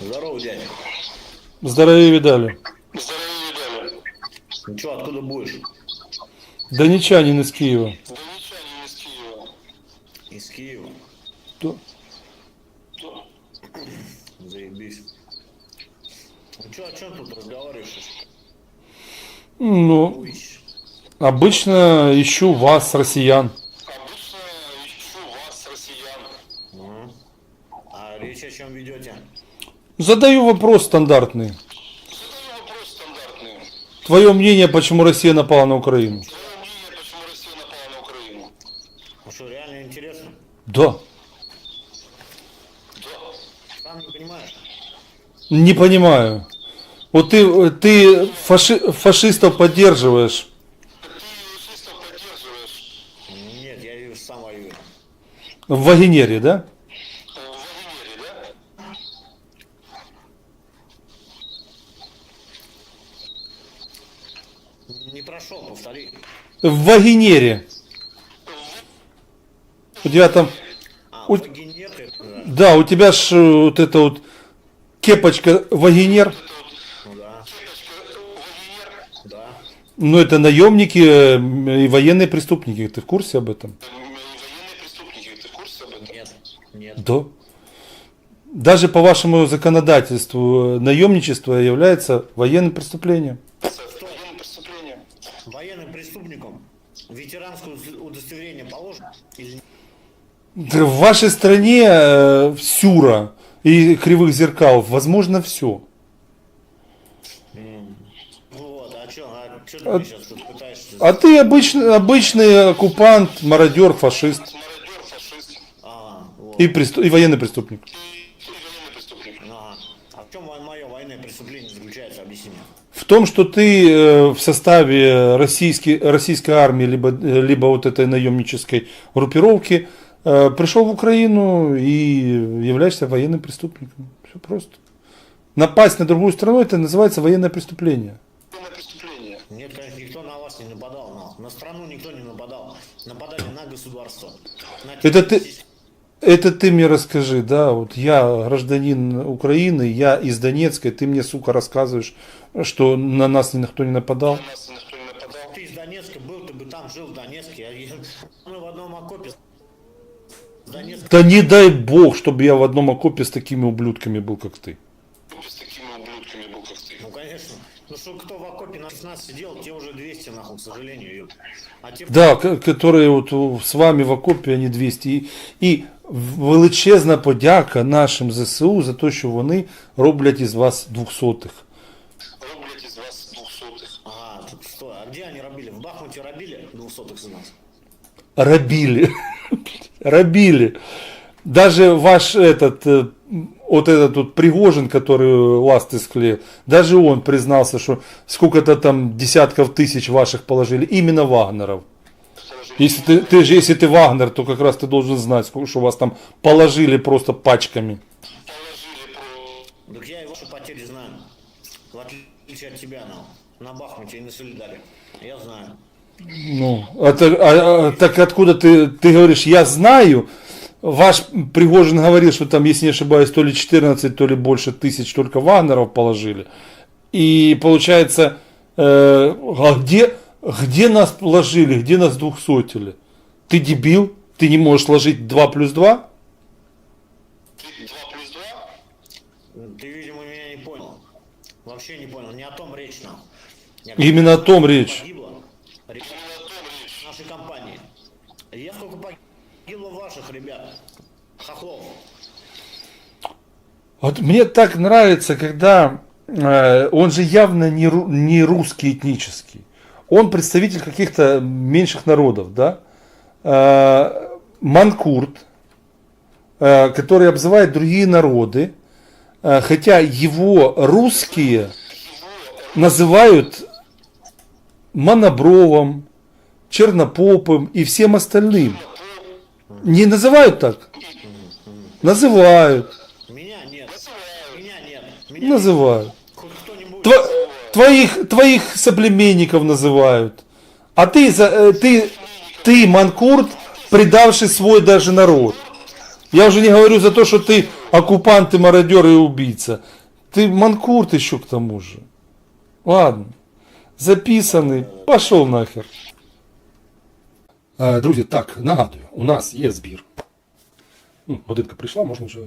Здорово, дядя. Здоровее видали. Здоровее видали. Ну откуда будешь? Донечанин из Киева. Донечанин из Киева. Из Киева. Да. То- Заебись. Ну чё, о чем тут разговариваешь? Ну, обычно ищу вас, россиян. Обычно ищу вас, россиян. А речь о чем ведете? Задаю вопрос стандартный. Задаю вопрос стандартный. Твое мнение, почему Россия напала на Украину? Твое мнение, почему Россия напала на Украину? Ну что, реально интересно? Да. Да. Сам не понимаешь? Не понимаю. Вот ты, ты фаши- фашистов поддерживаешь. Ты фашистов поддерживаешь Нет, я сам воюю. В Вагенере, да? э, в Вагнере, да? Не прошел, повтори. В Вагенере. У тебя там... А, У-? Да. У тебя ж э, вот эта вот кепочка Вагенер. Ну. Ну, это наемники э, и военные преступники. Ты в курсе об этом? М, Военные преступники. Ты в курсе об этом? Нет, нет. Да. Даже по вашему законодательству э, наемничество является военным преступлением. Это военное преступление. Военным преступникам ветеранское удос- удостоверение положено? Или нет? Да В вашей стране э, Сюра и кривых зеркал возможно все. Ну Вот, а что, а что А- ты сейчас тут пытаешься? А ты обычный, обычный оккупант, мародер, фашист Ага, вот. и, престу- и военный преступник. Ага. А в чем мое военное преступление заключается, объясни мне. В том, что ты э, в составе российской, российской армии, либо, э, либо вот этой наемнической группировки пришел в Украину и являешься военным преступником. Все просто. Напасть на другую страну, это называется военное преступление. Военное преступление. Нет, конечно, никто на вас не нападал, но на страну никто не нападал. Нападали на государство. На Это ты- Это ты мне расскажи, да, вот я гражданин Украины, я из Донецка, и ты мне, сука, рассказываешь, что на нас никто не нападал. На нас никто не нападал. Ты из Донецка был, ты бы там жил в Донецке. а я- Мы в одном окопе с Донецка. Да не дай бог, чтобы я в одном окопе с такими ублюдками был, как ты. С такими ублюдками был, как ты. Ну, конечно. Ну, что кто в окопе на 16 сидел, те уже 200, нахуй, к сожалению. ёп. А те, Да, к- которые от у- з вами в окопі, вони 200. І, і величезна подяка нашим ЗСУ за те, що вони роблять із вас двохсотих. Роблять із вас двухсотих. Ага, тут стой, а где они робили? В Бахмуте робили 200 за нас? Рабили. Рабили. Даже ваш этот, э, вот этот вот Пригожин, который ласты склеил, даже он признался, что сколько-то там десятков тысяч ваших положили, именно Вагнеров. Если ты, ты же, если ты Вагнер, то как раз ты должен знать, сколько что вас там положили просто пачками. Так я и ваши потери знаю. В отличие от тебя, на, на Бахмуте и на Солидаре. Я знаю. Ну, а та- а- а так откуда ты, ты говоришь, я знаю, ваш Пригожин говорил, что там, если не ошибаюсь, то ли 14, то ли больше тысяч только Вагнеров положили. И получается, э, а где, где нас положили, где нас двухсотили? Ты дебил? Ты не можешь сложить 2 плюс 2? Два плюс два? Ты, видимо, меня не понял. Вообще не понял. Не о том речь нам. Именно о том речь. Нашей компании. Я сколько погибло ваших ребят. Хохлов. Вот мне так нравится, когда э, он же явно не, ру- не русский этнический. Он представитель каких-то меньших народов, да? Э, Манкурт, э, который обзывает другие народы, э, хотя его русские называют Монобровым, Чернопопым и всем остальным. Не называют так? Называют. Называют. Тво- твоих, твоих соплеменников называют. А ты, э, ты, ты, Манкурт, предавший свой даже народ. Я уже не говорю за то, что ты оккупант, ты мародер и убийца. Ты манкурт еще к тому же. Ладно. Записанный. пішов нахер. Е, Друзі, так, нагадую, у нас є збір. Ну, годинка прийшла, можна вже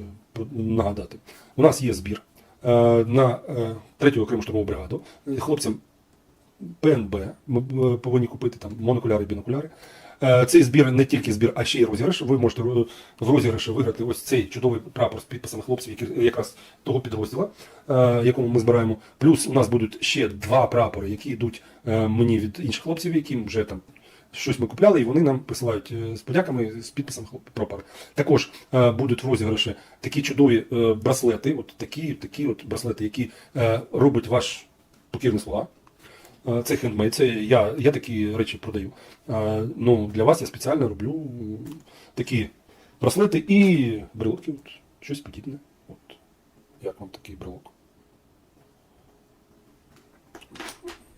нагадати. У нас є збір е, на е, третю окрему штурмову бригаду. Хлопцям ПНБ ми повинні купити там монокуляри, бінокуляри. Е, Цей збір не тільки збір, а ще й розіграш. Ви можете в розіграші виграти ось цей чудовий прапор з підписами хлопців, які якраз того підрозділу, е, якому ми збираємо. Плюс у нас будуть ще два прапори, які йдуть е, мені від інших хлопців, яким вже там щось ми купляли, і вони нам присилають з подяками з підписом хлоп- Також е, будуть в розіграші такі чудові е, браслети, от такі, такі от браслети, які е, робить ваш покірний слуга. Це хендмейд, це я, я такі речі продаю. Ну, для вас я спеціально роблю такі браслети і брелоки, от, щось подібне. От. Як вам такий брелок?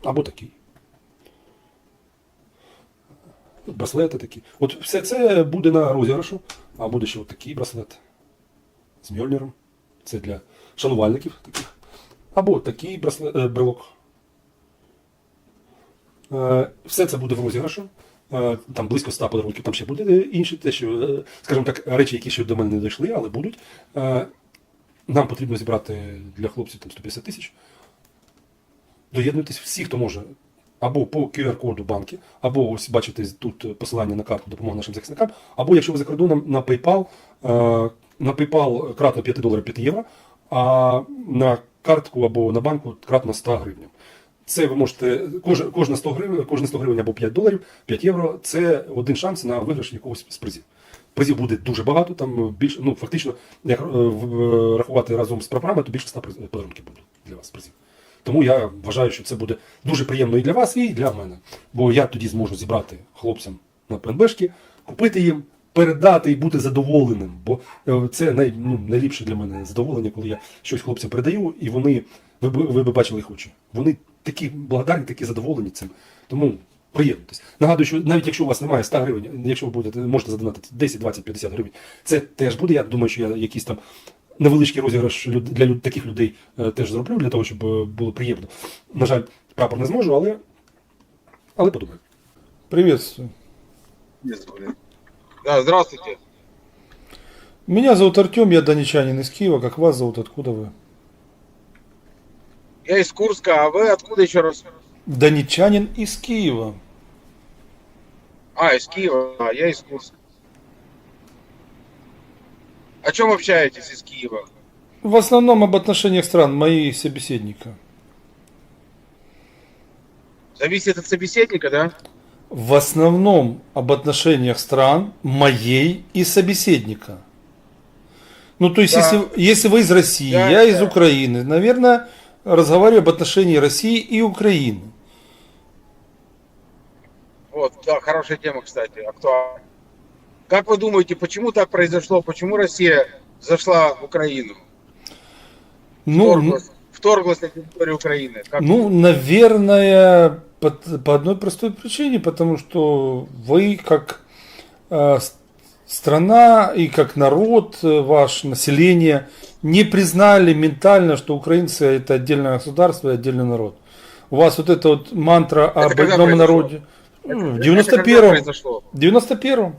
Або такий. Браслети такі. От все це буде на розіграшу, а буде ще от такий браслет з Мьольнером. Це для шанувальників таких. Або такий е, брелок. Е, Все це буде в розіграшу. Е, Там близько 100 подарунків, там ще буде інші, те, що, е, скажімо так, речі, які ще до мене не дійшли, але будуть. Нам потрібно зібрати для хлопців там 150 тисяч. Доєднуйтесь всі, хто може. Або по QR-коду банки, або ось бачите тут посилання на карту допомоги нашим захисникам, або якщо ви за кордоном на PayPal, на PayPal кратно 5 доларів 5 євро, а на картку або на банку кратно 100 гривень. Це ви можете кожна, кожна 100 гривень, кожна 100 гривень або 5 доларів, 5 євро це один шанс на виграш якогось з призів. Призів буде дуже багато, там більше, ну фактично, як е, рахувати разом з прапорами, то більше 100 приз- подарунків буде для вас призів. Тому я вважаю, що це буде дуже приємно і для вас, і для мене. Бо я тоді зможу зібрати хлопцям на ПНБшки, купити їм, передати і бути задоволеним. Бо е, це най, ну, найліпше для мене задоволення, коли я щось хлопцям передаю, і вони, ви б ви б бачили їх очі. Вони такі благодарні, такі задоволені цим. Тому приєднуйтесь. Нагадую, що навіть якщо у вас немає 100 гривень, якщо ви будете, можете задонатити 10, 20, 50 гривень, це теж буде. Я думаю, що я якийсь там невеличкий розіграш для таких людей е, теж зроблю, для того, щоб е, було приємно. На жаль, прапор не зможу, але, але подумаю. Приветствую. Да, здравствуйте. Меня зовут Артем, я донечанин из Киева. Как вас зовут? Откуда вы? Я из Курска, а вы откуда еще раз? Донечанин из Киева. А, из Киева, а я из Курска. О чем общаетесь из Киева? В основном об отношениях стран, мои собеседника. Зависит от собеседника, да? В основном об отношениях стран моей и собеседника. Ну, то есть, Да. если, если вы из России, Да, я из да. Украины, наверное, разговариваю об отношении России и Украины. Вот, да, хорошая тема, кстати, актуальна. Как вы думаете, почему так произошло? Почему Россия зашла в Украину? Ну, Вторглась, вторглась на территорию Украины? Как Ну, наверное, по, по одной простой причине, потому что вы как э, страна и как народ, э, ваше население не признали ментально, что украинцы это отдельное государство и отдельный народ. У вас вот эта вот мантра об когда одном народе. Это- Ну, В это 91-м. когда произошло? В 91-м.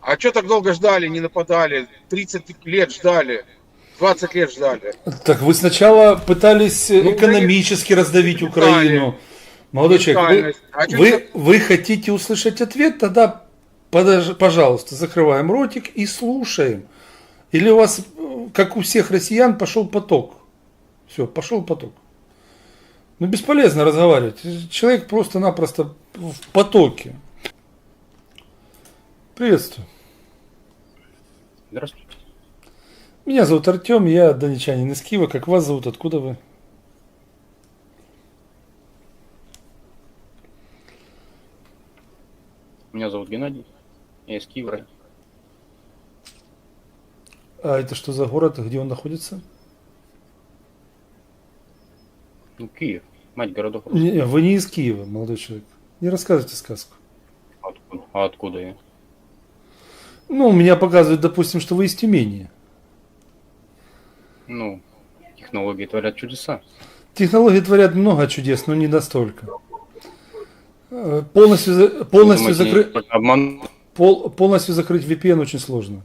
А что так долго ждали, не нападали? 30 лет ждали, 20 лет ждали. Так вы сначала пытались э, Ну, экономически раздавить. Украину. Молодой человек, вы. А вы, вы хотите услышать ответ? Тогда, подож- пожалуйста, закрываем ротик и слушаем. Или у вас, как у всех россиян, пошел поток? Все, пошел поток. Ну, бесполезно разговаривать. Человек просто-напросто в потоке. Приветствую. Здравствуйте. Меня зовут Артем, я донечанин из Киева. Как вас зовут? Откуда вы? Меня зовут Геннадий. Я из Киева. А это что за город? Где он находится? Ну, Киев. Мать городов. Не, вы не из Киева, молодой человек. Не рассказывайте сказку. Откуда? А откуда я? Ну, у меня показывает, допустим, что вы из Тюмени. Ну, технологии творят чудеса. Технологии творят много чудес, но не настолько. Э, Полностью, полностью, Думаете, закры- не- обман- пол- полностью закрыть VPN очень сложно.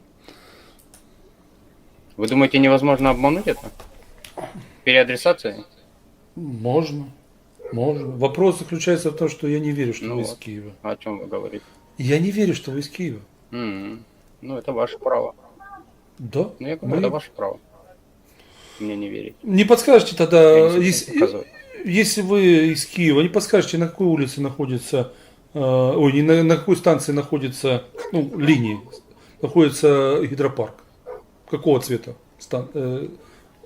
Вы думаете, невозможно обмануть это? Переадресацией? Можно. Можно. Вопрос заключается в том, что я не верю, что Ну вы из вот. Киева. О чем вы говорите? Я не верю, что вы из Киева. М, Ну, это ваше право. Да? Ну, я говорю, Мы- это ваше право. Мне не верить. Не подскажете тогда, не если, если вы из Киева, не подскажете, на какой улице находится, ой, не на, на какой станции находится, ну, линии, находится гидропарк? Какого цвета стан, э,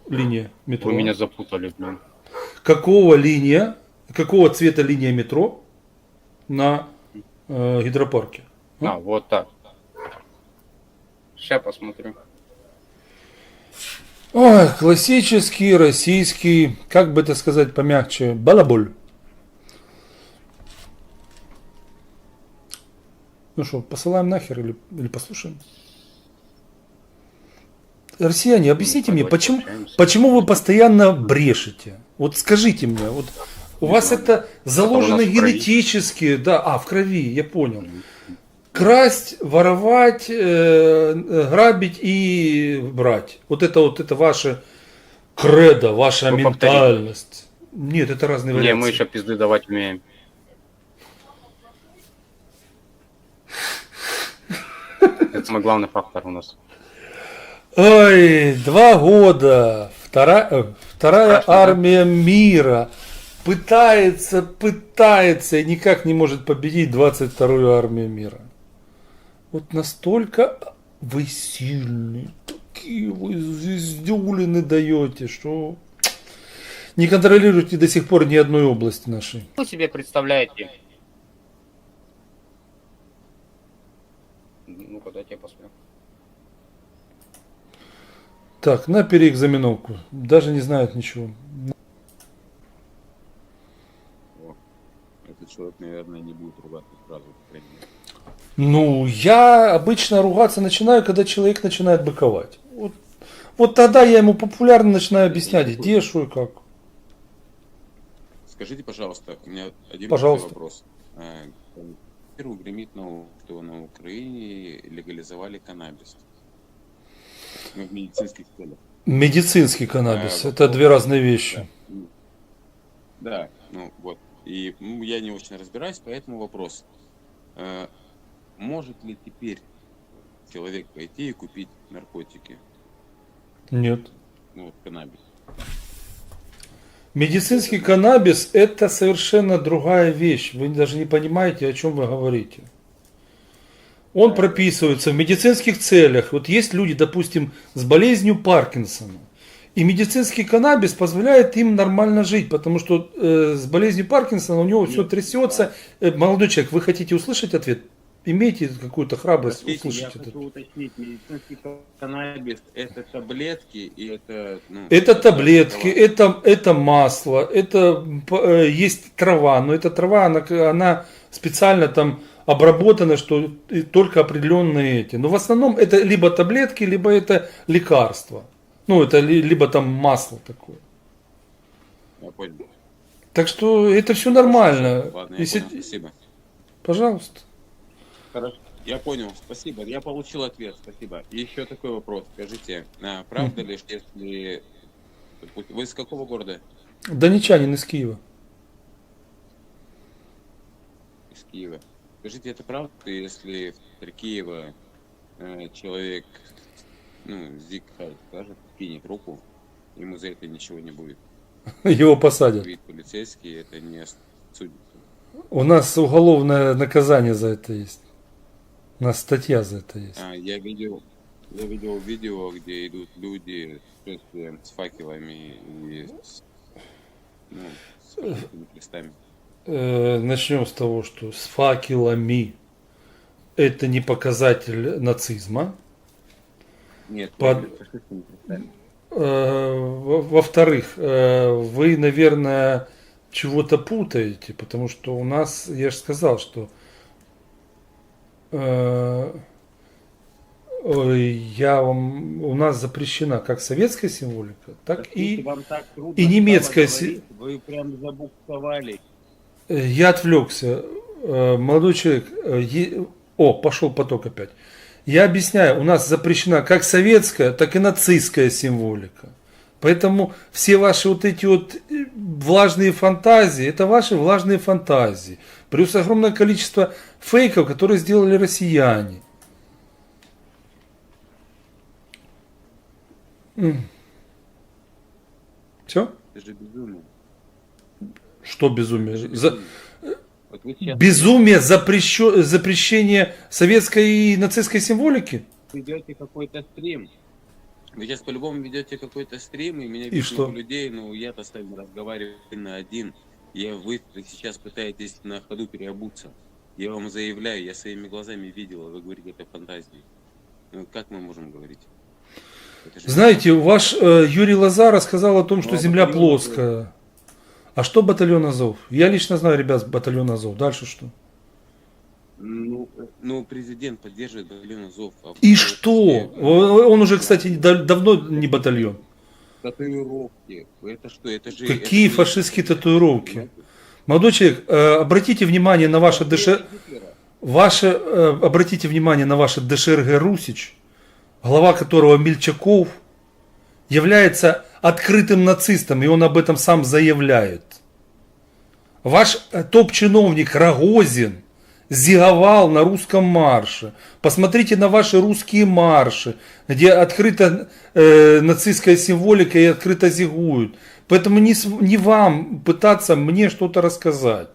линия метро? Вы меня запутали, блин. Какого линия, какого цвета линия метро на э, гидропарке? А, вот так. Сейчас посмотрю. Ой, классический российский, как бы это сказать помягче, балаболь. Ну что, посылаем нахер или, или послушаем? Россияне, объясните Ну, мне, почему, почему вы постоянно брешете? Вот скажите мне, вот у вас знаю. это заложено генетически, да, а, в крови, я понял. Красть, воровать, э, э, грабить и брать. Вот это вот это ваше кредо, ваша повтори. ментальность. Нет, это разные Не, варианты. мы еще пизды давать умеем. Это самый главный фактор у нас. Ой, два года. Вторая, э, вторая Страшно, да? армия мира пытается, пытается и никак не может победить 22-ю армию мира. Вот настолько вы сильные, такие вы звездюлины даете, что не контролируете до сих пор ни одной области нашей. Вы себе представляете? Ну-ка, дайте я посмотрю. Так, на переэкзаменовку. Даже не знают ничего. Этот человек, наверное, не будет ругаться сразу. Ну, я обычно ругаться начинаю, когда человек начинает быковать. Вот, вот тогда я ему популярно начинаю объяснять, где, что и как. Скажите, пожалуйста, у меня один Пожалуйста. вопрос. Первый гремит, на, что на Украине легализовали каннабис. Ну, в медицинских целях. Медицинский каннабис, Э, это вот. две разные вещи. Да, ну вот. И ну, я не очень разбираюсь, поэтому вопрос. Э, может ли теперь человек пойти и купить наркотики? Нет. Ну, вот каннабис. Медицинский каннабис это совершенно другая вещь. Вы даже не понимаете, о чем вы говорите. Он прописывается в медицинских целях. Вот есть люди, допустим, с болезнью Паркинсона. И медицинский каннабис позволяет им нормально жить, потому что э, с болезнью Паркинсона у него все трясется. Э, молодой человек, вы хотите услышать ответ? Имейте какую-то храбрость Простите, я услышать этот. хочу уточнить, медицинский каннабис это таблетки и это... Ну, Это таблетки, это, это масло, это э, есть трава, но эта трава, она, она специально там обработана, что только определенные эти. Но в основном это либо таблетки, либо это лекарства. Ну, это ли- либо там масло такое. Я понял. Так что это все нормально. Ладно, я Если- понял, спасибо. Пожалуйста. Хорошо. Я понял, спасибо. Я получил ответ, спасибо. И еще такой вопрос. Скажите, а, правда ли, что если... Вы из какого города? Донечанин из Киева. Из Киева. Скажите, это правда, если в Киева э, человек, ну, Зик скажет, кинет руку, ему за это ничего не будет. Его посадят. Ведь полицейские это не судят. У нас уголовное наказание за это есть. У нас статья за это есть. А, я видел, я видел видео, где идут люди с с факелами и с, ну, с крестами. Э, начнем с того, что с факелами это не показатель нацизма. Нет, Под-. Э, во- Во-вторых, э, вы, наверное, чего-то путаете, потому что у нас, я же сказал, что я вам, у нас запрещена как советская символика, так и вам так и немецкая стало си- говорить, Вы прям забуксовали. Э, Я отвлекся. Э, Молодой человек, э, е- о, пошел поток опять. Я объясняю, у нас запрещена как советская, так и нацистская символика. Поэтому все ваши вот эти вот э, влажные фантазии, это ваши влажные фантазии. Плюс огромное количество фейков, которые сделали россияне. Все? Это же безумие. Что безумие? За- Вот вы Безумие запрещё- запрещение советской и нацистской символики? ведете какой-то стрим. Вы сейчас по-любому ведете какой-то стрим, и меня видно что? у людей, ну я-то с вами разговариваю на один. Я, вы сейчас пытаетесь на ходу переобуться. Я вам заявляю, я своими глазами видел, а вы говорите, это фантазии. Ну как мы можем говорить? Знаете, ваш э, Юрий Лазар рассказал о том, что Ну, а Земля батальон плоская. А что батальон Азов? Я лично знаю ребят с батальона Азов. Дальше что? Ну, ну, президент поддерживает батальон Азов. а И что? Он уже, кстати, да- давно не батальон. Татуировки. Это что? Это же... Какие это фашистские татуировки? Молодой человек, э, обратите внимание на ваше ДШ... Ваше, э, обратите внимание на ваше ДШРГ Русич, глава которого Мельчаков является открытым нацистом, и он об этом сам заявляет. Ваш э, топ-чиновник Рогозин зиговал на русском марше. Посмотрите на ваши русские марши, где открыта э, нацистская символика и открыто зигуют. Поэтому не, не вам пытаться мне что-то рассказать.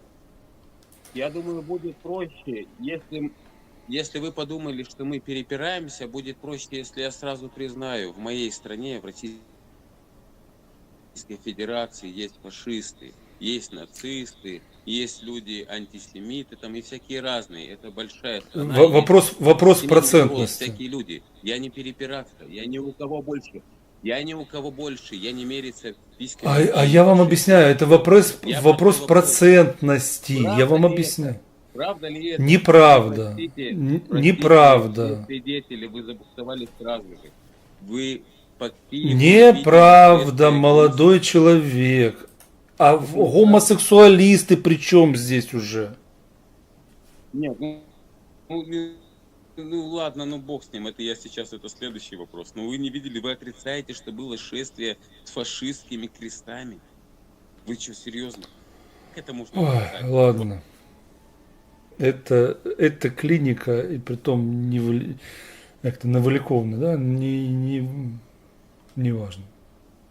Я думаю, будет проще, если, если вы подумали, что мы перепираемся, будет проще, если я сразу признаю, в моей стране, в Российской Федерации есть фашисты, есть нацисты, есть люди антисемиты там и всякие разные. Это большая страна. В- вопрос, вопрос процентности. Всякие люди. Я не перепираться, я ни у кого больше. Я ни у кого больше, я не мериться письками. А, а я вам объясняю, это вопрос, Я вопрос процентности. Я Правда вам ли объясняю. Правда ли это? Неправда. Простите, простите, неправда. свидетели, вы забуксовали сразу же. Вы Неправда, молодой человек. А гомосексуалисты при чем здесь уже? Нет, ну, ну, ну, ну ладно, ну бог с ним, это я сейчас, это следующий вопрос. Но вы не видели, вы отрицаете, что было шествие с фашистскими крестами? Вы что, серьезно? Как это можно Ой, отрицать? ладно. Это, это клиника, и притом не как-то Новоляковна, да? Не, не, не важно.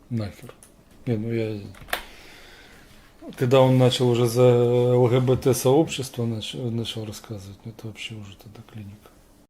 Нахер. Не, ну я... Когда он начал уже за ЛГБТ сообщество начал, начал рассказывать, ну это вообще уже тогда клиника.